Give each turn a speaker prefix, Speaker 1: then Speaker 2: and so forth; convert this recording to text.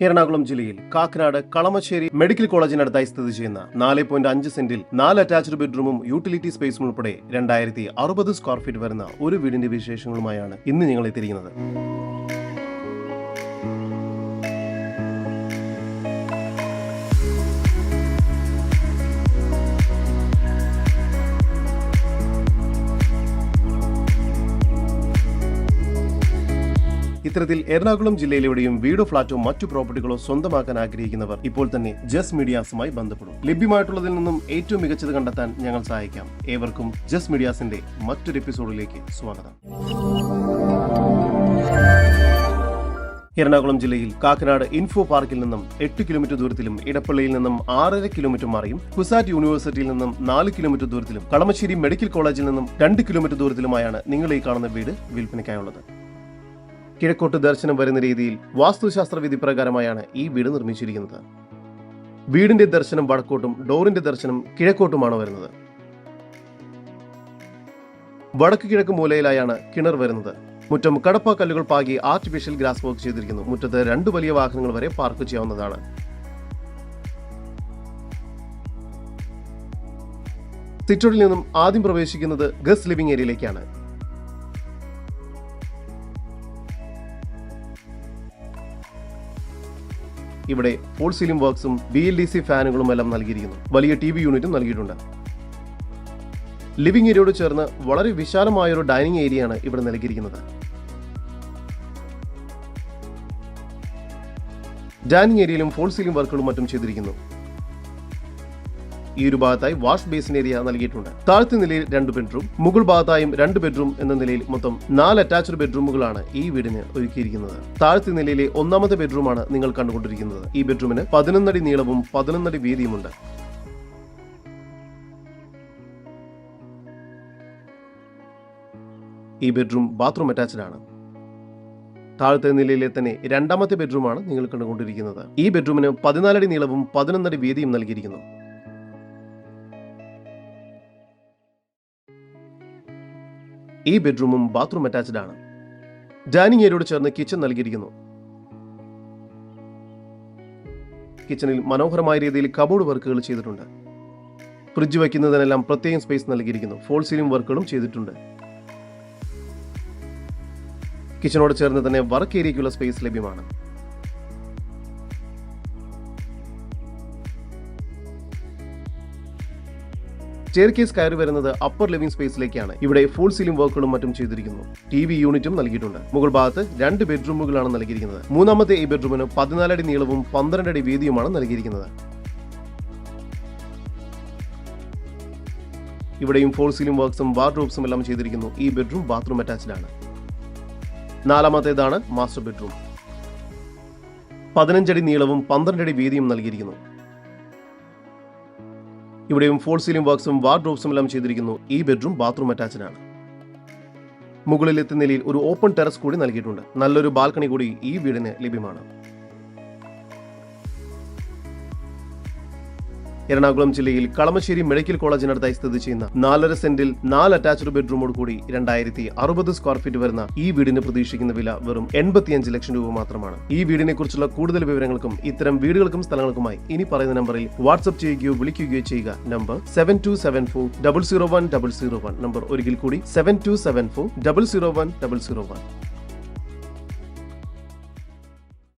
Speaker 1: എറണാകുളം ജില്ലയിൽ കാക്കനാട് കളമശ്ശേരി മെഡിക്കൽ കോളേജിനടുത്തായി സ്ഥിതി ചെയ്യുന്ന നാല് പോയിന്റ് അഞ്ച് സെന്റിൽ നാല് അറ്റാച്ച്ഡ് ബെഡ്റൂമും യൂട്ടിലിറ്റി സ്പേസും ഉൾപ്പെടെ രണ്ടായിരത്തി അറുപത് സ്ക്വയർ ഫീറ്റ് വരുന്ന ഒരു വീടിന്റെ വിശേഷങ്ങളുമായാണ് ഇന്ന് ഞങ്ങൾ എത്തിയിരിക്കുന്നത് ഇത്തരത്തിൽ എറണാകുളം ജില്ലയിലെവിടെയും വീടോ ഫ്ളാറ്റോ മറ്റു പ്രോപ്പർട്ടികളോ സ്വന്തമാക്കാൻ ആഗ്രഹിക്കുന്നവർ ഇപ്പോൾ തന്നെ ജസ് മീഡിയാസുമായി ബന്ധപ്പെടും. ലഭ്യമായിട്ടുള്ളതിൽ നിന്നും ഏറ്റവും മികച്ചത് കണ്ടെത്താൻ ഞങ്ങൾ സഹായിക്കാം. ഏവർക്കും ജസ് മീഡിയാസിന്റെ മറ്റൊരു എപ്പിസോഡിലേക്ക് സ്വാഗതം. എറണാകുളം ജില്ലയിൽ കാക്കനാട് ഇൻഫോ പാർക്കിൽ നിന്നും എട്ട് കിലോമീറ്റർ ദൂരത്തിലും ഇടപ്പള്ളിയിൽ നിന്നും ആറര കിലോമീറ്റർ മാറിയും കുസാറ്റ് യൂണിവേഴ്സിറ്റിയിൽ നിന്നും നാല് കിലോമീറ്റർ ദൂരത്തിലും കളമശ്ശേരി മെഡിക്കൽ കോളേജിൽ നിന്നും രണ്ട് കിലോമീറ്റർ ദൂരത്തിലുമായാണ് നിങ്ങൾ ഈ കാണുന്ന വീട് വിൽപ്പനയ്ക്കായുള്ളത്. കിഴക്കോട്ട് ദർശനം വരുന്ന രീതിയിൽ വാസ്തുശാസ്ത്ര വിധി പ്രകാരമായാണ് ഈ വീട് നിർമ്മിച്ചിരിക്കുന്നത്. വീടിന്റെ ദർശനം വടക്കോട്ടും ഡോറിന്റെ ദർശനം കിഴക്കോട്ടുമാണ് വരുന്നത്. വടക്ക് കിഴക്ക് മൂലയിലായാണ് കിണർ വരുന്നത്. മുറ്റം കടപ്പ കല്ലുകൾ പാകി ആർട്ടിഫിഷ്യൽ ഗ്രാസ് വർക്ക് ചെയ്തിരിക്കുന്നു. മുറ്റത്ത് രണ്ട് വലിയ വാഹനങ്ങൾ വരെ പാർക്ക് ചെയ്യാവുന്നതാണ്. സിറ്റോഡിൽ നിന്നും ആദ്യം പ്രവേശിക്കുന്നത് ഗസ്റ്റ് ലിവിംഗ് ഏരിയയിലേക്കാണ്. ഇവിടെ ഫോൾ സീലിംഗ് വർക്ക്സും ബി എൽ ഡി സി ഫാനുകളും എല്ലാം നൽകിയിരിക്കുന്നു. വലിയ ടി വി യൂണിറ്റും നൽകിയിട്ടുണ്ട്. ലിവിംഗ് ഏരിയയോട് ചേർന്ന് വളരെ വിശാലമായ ഒരു ഡൈനിങ് ഏരിയയാണ് ഇവിടെ നൽകിയിരിക്കുന്നത്. ഡൈനിങ് ഏരിയയിലും ഫോൾ സീലിംഗ് വർക്കുകളും മറ്റും ചെയ്തിരിക്കുന്നു. ഈ ഒരു ഭാഗത്തായി വാഷ് ബേസിൻ ഏരിയ നൽകിയിട്ടുണ്ട്. താഴത്തെ നിലയിൽ രണ്ട് ബെഡ്റൂം മുകൾ ഭാഗത്തായും രണ്ട് ബെഡ്റൂം എന്ന നിലയിൽ മൊത്തം നാല് അറ്റാച്ച്ഡ് ബെഡ്റൂമുകളാണ് ഈ വീടിന് ഒരുക്കിയിരിക്കുന്നത്. താഴത്തെ നിലയിലെ ഒന്നാമത്തെ ബെഡ്റൂമാണ് നിങ്ങൾ കണ്ടുകൊണ്ടിരിക്കുന്നത്. ഈ ബെഡ്റൂമിന് പതിനൊന്നടി നീളവും പതിനൊന്നടി വീതിയുമുണ്ട്. ഈ ബെഡ്റൂം ബാത്റൂം അറ്റാച്ച്ഡ് ആണ്. താഴത്തെ നിലയിലെ തന്നെ രണ്ടാമത്തെ ബെഡ്റൂമാണ് നിങ്ങൾ കണ്ടുകൊണ്ടിരിക്കുന്നത്. ഈ ബെഡ്റൂമിന് പതിനാലടി നീളവും പതിനൊന്നടി വീതിയും നൽകിയിരിക്കുന്നു. ഈ ബെഡ്റൂമും ബാത്റൂം അറ്റാച്ച്ഡ് ആണ്. ഡൈനിങ് ഏരിയയോട് ചേർന്ന് കിച്ചൺ നൽകിയിരിക്കുന്നു. കിച്ചണിൽ മനോഹരമായ രീതിയിൽ കബോർഡ് വർക്കുകൾ ചെയ്തിട്ടുണ്ട്. ഫ്രിഡ്ജ് വയ്ക്കുന്നതിനെല്ലാം പ്രത്യേകം സ്പേസ് നൽകിയിരിക്കുന്നു. ഫോൾ സീലിംഗ് വർക്കുകളും ചെയ്തിട്ടുണ്ട്. കിച്ചണോട് ചേർന്ന് തന്നെ വർക്ക് ഏരിയയ്ക്കുള്ള സ്പേസ് ലഭ്യമാണ്. സ്റ്റെയർ കേസ് കയറി വരുന്നത് അപ്പർ ലിവിംഗ് സ്പേസിലേക്കാണ് ഇവിടെ ഫുൾ സീലിംഗ് വർക്കുകളും മറ്റും ചെയ്തിരിക്കുന്നു. ടി വി യൂണിറ്റും നൽകിയിട്ടുണ്ട്. മുകൾ ഭാഗത്ത് രണ്ട് ബെഡ്റൂമുകളാണ് നൽകിയിരിക്കുന്നത്. മൂന്നാമത്തെ ഈ ബെഡ്റൂമിന് പതിനാലടി നീളവും പന്ത്രണ്ട് അടി വീതിയുമാണ് നൽകിയിരിക്കുന്നത്. ഇവിടെയും ഫോൾ സീലിംഗ് വർക്ക്സും വാർഡ്രോബ്സും എല്ലാം ചെയ്തിരിക്കുന്നു. ഈ ബെഡ്റൂം ബാത്റൂം അറ്റാച്ച്ഡ് ആണ്. നാലാമത്തേതാണ് മാസ്റ്റർ ബെഡ്റൂം പതിനഞ്ചടി നീളവും പന്ത്രണ്ടടി വീതിയും നൽകിയിരിക്കുന്നു. ഇവിടെയും ഫോൾ സീലിംഗ് വർക്ക്സും വാർഡ്രോബ്സും എല്ലാം ചെയ്തിരിക്കുന്നു. ഈ ബെഡ്റൂം ബാത്റൂം ആണ്. മുകളിലെത്തുന്ന നിലയിൽ ഒരു ഓപ്പൺ ടെറസ് കൂടി നൽകിയിട്ടുണ്ട്. നല്ലൊരു ബാൽക്കണി കൂടി ഈ വീടിന് ലഭ്യമാണ്. എറണാകുളം ജില്ലയിൽ കളമശ്ശേരി മെഡിക്കൽ കോളേജിനടുത്തായി സ്ഥിതി ചെയ്യുന്ന നാലര സെന്റിൽ നാല് അറ്റാച്ച്ഡ് ബെഡ്റൂമോട് കൂടി രണ്ടായിരത്തി അറുപത് സ്ക്വയർ ഫീറ്റ് വരുന്ന ഈ വീടിന് പ്രതീക്ഷിക്കുന്ന വില വെറും എൺപത്തിയഞ്ച് ലക്ഷം രൂപ മാത്രമാണ്. ഈ വീടിനെ കുറിച്ചുള്ള കൂടുതൽ വിവരങ്ങൾക്കും ഇത്തരം വീടുകൾക്കും സ്ഥലങ്ങൾക്കുമായി ഇനി പറയുന്ന നമ്പറിൽ വാട്സ്ആപ്പ് ചെയ്യുകയോ വിളിക്കുകയോ ചെയ്യുക. Number seven two seven four double zero one double zero one number ഒരിക്കൽ കൂടി seven two seven four double zero one double zero one